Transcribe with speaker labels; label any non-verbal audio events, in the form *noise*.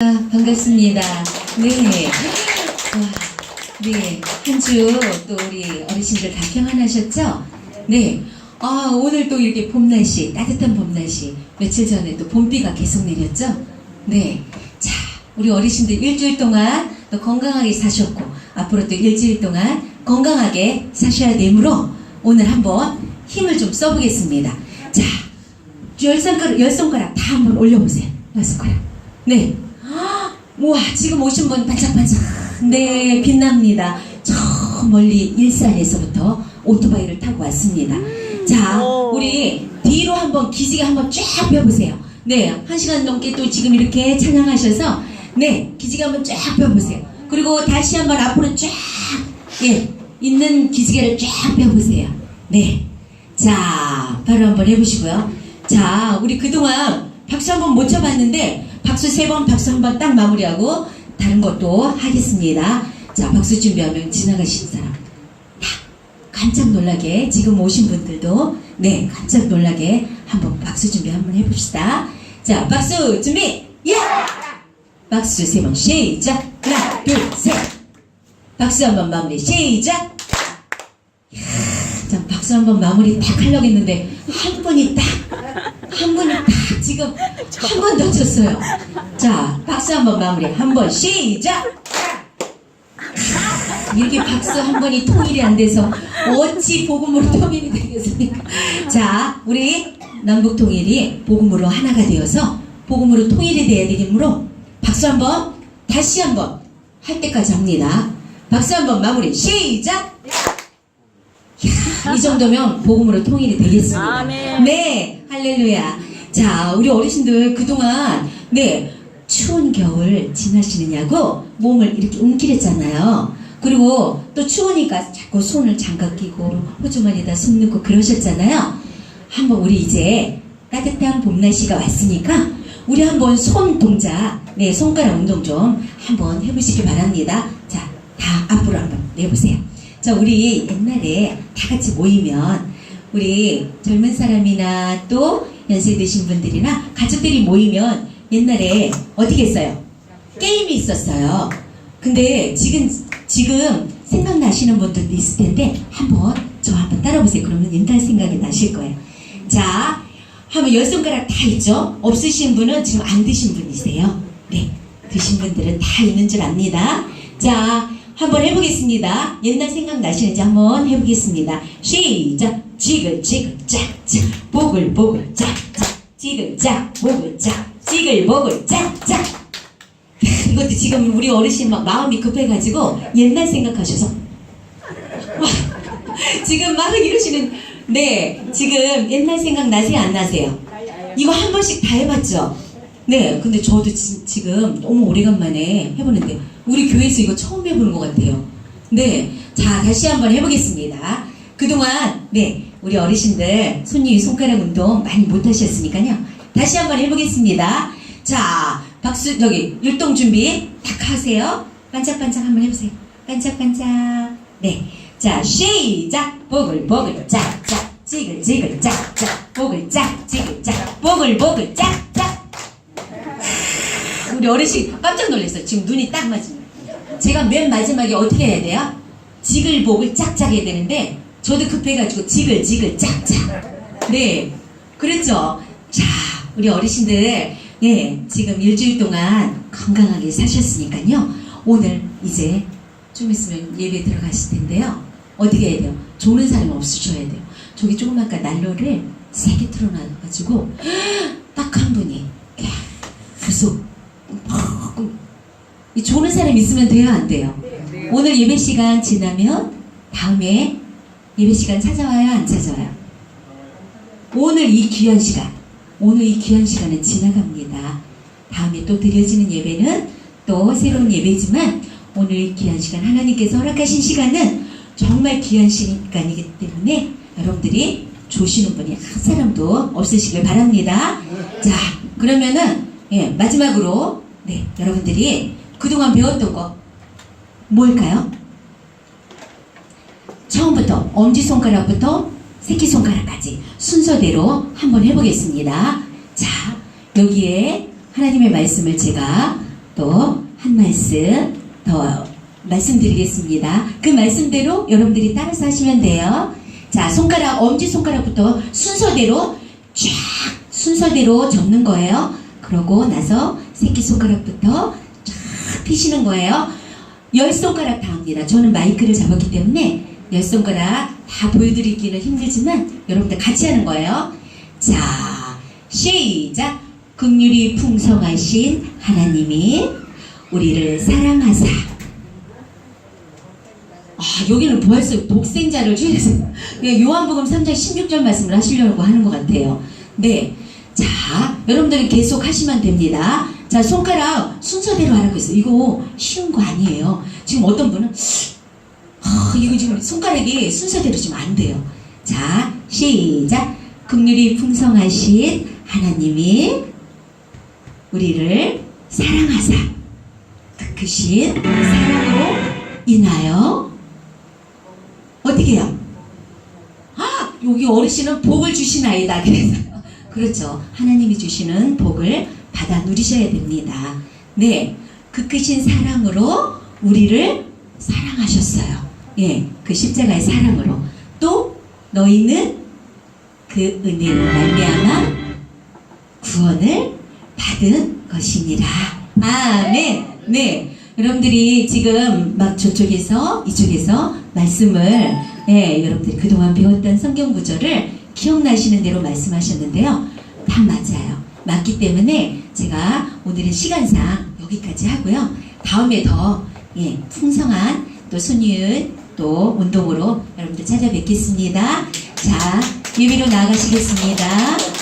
Speaker 1: 아, 반갑습니다. 네. 와, 네. 한 주 또 우리 어르신들 다 평안하셨죠? 네. 아, 오늘 또 이렇게 봄 날씨, 따뜻한 봄 날씨. 며칠 전에 또 봄비가 계속 내렸죠? 네. 자, 우리 어르신들 일주일 동안 또 건강하게 사셨고, 앞으로 또 일주일 동안 건강하게 사셔야 되므로 오늘 한번 힘을 좀 써보겠습니다. 자, 열 손가락, 열 손가락 다 한번 올려보세요. 열 손가락. 네. 우와, 지금 오신 분 반짝반짝. 네, 빛납니다. 저 멀리 일산에서부터 오토바이를 타고 왔습니다. 자, 우리 뒤로 한번 기지개 한번 쫙 펴보세요. 네, 한 시간 넘게 또 지금 이렇게 찬양하셔서, 네, 기지개 한번 쫙 펴보세요. 그리고 다시 한번 앞으로 쫙, 예, 있는 기지개를 쫙 펴보세요. 네. 자, 바로 한번 해보시고요. 자, 우리 그동안 박수 한번 못 쳐봤는데, 박수 세 번, 박수 한 번 딱 마무리하고, 다른 것도 하겠습니다. 자, 박수 준비하면 지나가시는 사람. 다 깜짝 놀라게, 지금 오신 분들도, 네, 깜짝 놀라게 한번 박수 준비 한번 해봅시다. 자, 박수 준비, 예! 박수 세 번, 시작! 하나, 둘, 셋! 박수 한 번 마무리, 시작! 자, 박수 한 번 마무리 딱 하려고 했는데, 한 분이 딱, 한 분이 딱 지금 한 번 더 쳤어요. 자, 박수 한 번 마무리. 한 번 시작! 이렇게 박수 한 번이 통일이 안 돼서 어찌 복음으로 통일이 되겠습니까? 자, 우리 남북 통일이 복음으로 하나가 되어서 복음으로 통일이 돼야 되므로 박수 한 번, 다시 한 번 할 때까지 합니다. 박수 한 번 마무리 시작! 이야, 이 정도면 복음으로 통일이 되겠습니다. 네, 할렐루야. 자, 우리 어르신들 그동안 네 추운 겨울 지나시느냐고 몸을 이렇게 움찔했잖아요. 그리고 또 추우니까 자꾸 손을 장갑 끼고 호주머니에다 손 넣고 그러셨잖아요. 한번 우리 이제 따뜻한 봄 날씨가 왔으니까 우리 한번 손 동작, 네 손가락 운동 좀 한번 해보시기 바랍니다. 자, 다 앞으로 한번 내보세요. 자, 우리 옛날에 다 같이 모이면 우리 젊은 사람이나 또 연세 드신 분들이나 가족들이 모이면 옛날에 어떻게 했어요? 게임이 있었어요. 근데 지금 지금 생각나시는 분들도 있을 텐데 한번 저 한번 따라보세요. 그러면 옛날 생각이 나실 거예요. 자, 한번 열 손가락 다 있죠? 없으신 분은 지금 안 드신 분이세요. 네, 드신 분들은 다 있는 줄 압니다. 자, 한번 해보겠습니다. 옛날 생각 나시는지 한번 해보겠습니다. 시작! 지글지글 짝짝 보글보글 짝짝 지글짝 보글짝 지글보글 짝짝 *laughs* 이것도 지금 우리 어르신 막 마음이 급해가지고 옛날 생각하셔서 *laughs* 와, 지금 막 이러시는 네 지금 옛날 생각 나세요 안 나세요? 이거 한 번씩 다 해봤죠? 네 근데 저도 지, 지금 너무 오래간만에 해보는데 우리 교회에서 이거 처음 해보는 것 같아요. 네 자 다시 한번 해보겠습니다. 그동안 네 우리 어르신들 손님 손가락 운동 많이 못하셨으니까요. 다시 한번 해보겠습니다. 자 박수 저기 율동 준비 딱 하세요. 반짝반짝 한번 해보세요. 반짝반짝. 네 자 시작. 보글보글 짝짝 지글지글 짝짝. 보글 짝 지글짝. 보글보글 짝짝. 우리 어르신 깜짝 놀랐어요. 지금 눈이 딱 맞으면 제가 맨 마지막에 어떻게 해야 돼요? 지글보글 짝짝 해야 되는데 저도 급해가지고 지글 지글 짝짝. 네 그랬죠? 자 우리 어르신들 예 지금 일주일 동안 건강하게 사셨으니까요. 오늘 이제 좀 있으면 예배 들어가실 텐데요. 어떻게 해야 돼요? 조는 사람 없으셔야 돼요. 저기 조금 아까 난로를 세게 틀어놔가지고 딱 한 분이 계속 이 조는 사람 있으면 돼요 안 돼요? 오늘 예배 시간 지나면 다음에 예배 시간 찾아와요 안 찾아와요? 오늘 이 귀한 시간 오늘 이 귀한 시간은 지나갑니다. 다음에 또 드려지는 예배는 또 새로운 예배지만 오늘 이 귀한 시간 하나님께서 허락하신 시간은 정말 귀한 시간이기 때문에 여러분들이 조시는 분이 한 사람도 없으시길 바랍니다. 자 그러면은 예, 마지막으로 네 여러분들이 그동안 배웠던 거 뭘까요? 처음부터 엄지손가락부터 새끼손가락까지 순서대로 한번 해보겠습니다. 자, 여기에 하나님의 말씀을 제가 또 한 말씀 더 말씀드리겠습니다. 그 말씀대로 여러분들이 따라서 하시면 돼요. 자, 손가락, 엄지손가락부터 순서대로 쫙 순서대로 접는 거예요. 그러고 나서 새끼손가락부터 쫙 피시는 거예요. 열 손가락 다 합니다. 저는 마이크를 잡았기 때문에 열 손가락 다 보여드리기는 힘들지만 여러분들 같이 하는 거예요. 자, 시작. 긍휼이 풍성하신 하나님이 우리를 사랑하사. 아, 여기는 벌써 독생자를 주셔서 요한복음 3장 16절 말씀을 하시려고 하는 것 같아요. 네. 자, 여러분들이 계속 하시면 됩니다. 자, 손가락 순서대로 하라고 했어요. 이거 쉬운 거 아니에요. 지금 어떤 분은 아, 이거 지금 손가락이 순서대로 지금 안 돼요. 자, 시작. 긍휼이 풍성하신 하나님이 우리를 사랑하사 그 크신 사랑으로 인하여 어떻게 해요? 아, 여기 어르신은 복을 주시나이다. 그래서 그렇죠. 하나님이 주시는 복을 받아 누리셔야 됩니다. 네, 그 크신 사랑으로 우리를 사랑하셨어요. 예, 그 십자가의 사랑으로 또 너희는 그 은혜로 말미암아 구원을 받은 것이니라. 아멘. 네. 여러분들이 지금 막 저쪽에서 이쪽에서 말씀을 예, 여러분들이 그동안 배웠던 성경 구절을 기억나시는 대로 말씀하셨는데요. 다 맞아요. 맞기 때문에 제가 오늘은 시간상 여기까지 하고요. 다음에 더 예, 풍성한 또 순이은 또 운동으로 여러분들 찾아뵙겠습니다. 자, 예배로 나가시겠습니다.